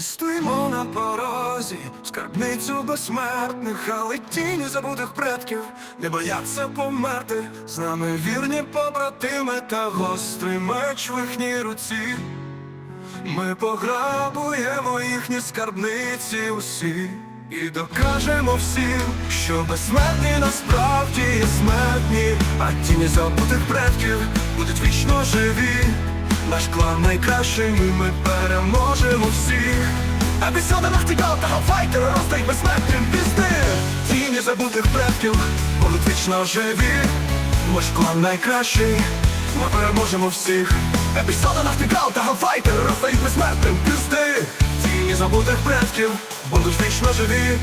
Ми стоїмо на порозі, скарбницю безсмертних, але тіні забутих предків не бояться померти. З нами вірні побратими та гострий меч в їхній руці. Ми пограбуємо їхні скарбниці усі і докажемо всім, що безсмертні насправді є смертні, а тіні забутих предків будуть вічно живі. Наш клан найкращий, ми переможемо всіх. Епізоди Нахтігал та Галфайтер роздай безсмертним пізди. Тіні забутих предків будуть вічно живі. Наш клан найкращий, ми переможемо всіх. Епізоди Нахтігал та Галфайтер роздають безсмертним пізди. Тіні забутих предків будуть вічно живі.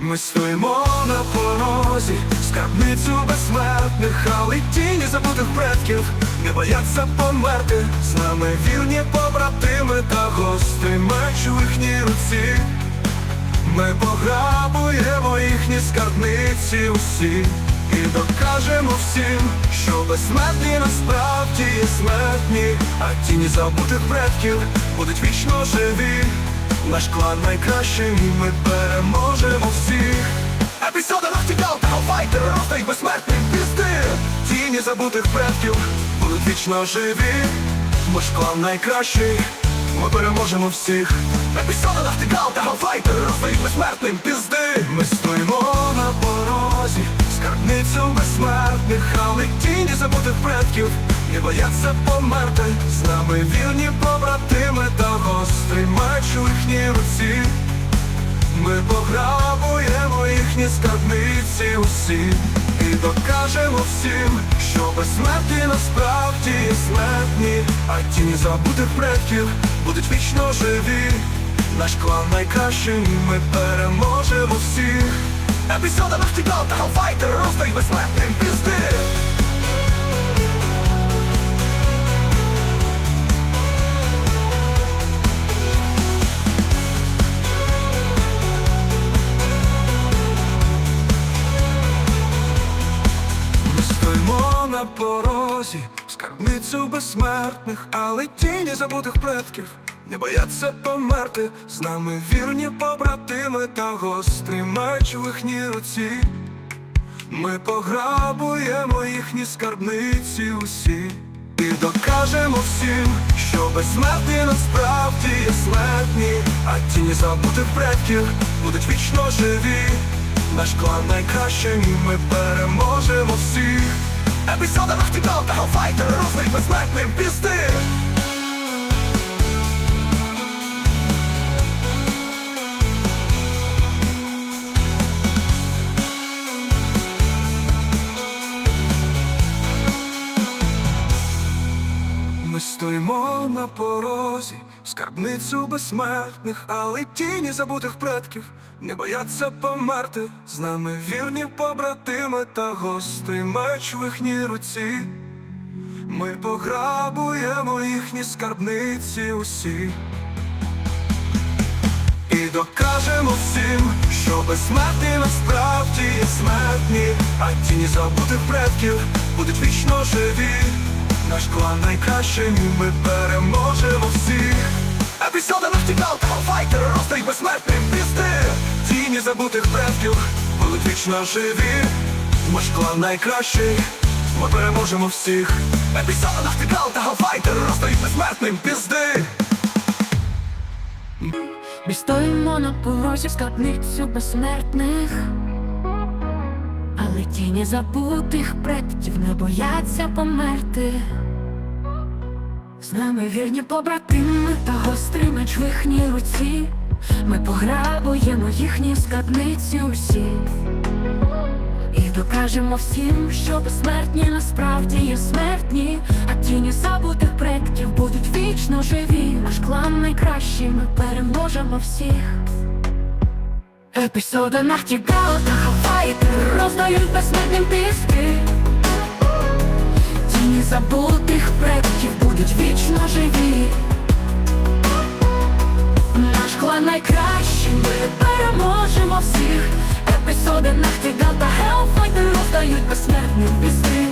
Ми стоїмо на порозі, скарбницю безсмертних, але тіні забутих предків не бояться померти. З нами вірні побратими руці. Ми пограбуємо їхні скарбниці усі і докажемо всім, що безсмертні насправді є смертні, а тіні забутих предків будуть вічно живі. Наш клан найкращий, ми переможемо всіх. Епізоди Нахтігал та Галфайтер роздай безсмертним пізди. Тіні забутих предків будуть вічно живі. Наш клан найкращий, ми переможемо всіх. Епізоди Нахтігал та Галфайтер роздають безсмертним пізди. Ми стоїмо на порозі, скарбницю безсмертних, але тіні забутих предків не бояться померти. З нами вірні побратими та гострий меч у їхній руці. Ми пограбуємо їхні скарбниці усі докажемо всім, що безсмертні насправді є смертні А тіні забутих предків будуть вічно живі. Наш клан найкращий, ми переможемо всіх. Епізода Нахтігал та Галфайтер роздай безсмертним пізди на порозі, скарбницю безсмертних, але тіні забутих предків не бояться померти. З нами вірні побратими та гострий меч у їхній руці. Ми пограбуємо їхні скарбниці усі і докажемо всім, що безсмертні насправді є смертні, а тіні забутих предків будуть вічно живі. Наш клан найкращий, ми переможемо всіх. Епізоди Нахтігал та Галфайтер роздай безсмертним пізди. Стоїмо на порозі, скарбницю безсмертних, але тіні забутих предків не бояться померти. З нами вірні побратими та гострий меч в їхній руці. Ми пограбуємо їхні скарбниці усі. І докажемо всім, що безсмертні насправді є смертні, а тіні забутих предків будуть вічно живі. Наш клан найкращий, ми переможемо всіх. Епізоди Нахтігал та Галфайтер роздай безсмертним пізди. Тіні забутих предків будуть вічно живі. Наш клан найкращий, ми переможемо всіх. Епізоди Нахтігал та Галфайтер роздай безсмертним пізди. Ми стоїмо на порозі скарбницю безсмертних, тіні забутих предків не бояться померти. З нами вірні побратими та гострий меч в їхній руці. Ми пограбуємо їхні скарбниці усі. І докажемо всім, що безсмертні насправді є смертні, а тіні забутих предків будуть вічно живі. Наш клан найкращий, ми переможемо всіх. Епізоди Нахтігал та роздають безсмертним піски. Тіні забутих предків будуть вічно живі. Наш клан найкращий, ми переможемо всіх. Епізоди Нахтігал та Хелфайтер роздають безсмертним піски.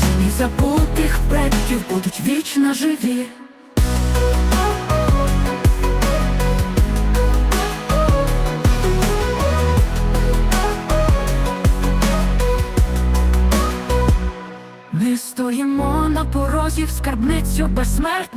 Тіні забутих предків будуть вічно живі. Ми стоїмо на порозі в скарбницю безсмертних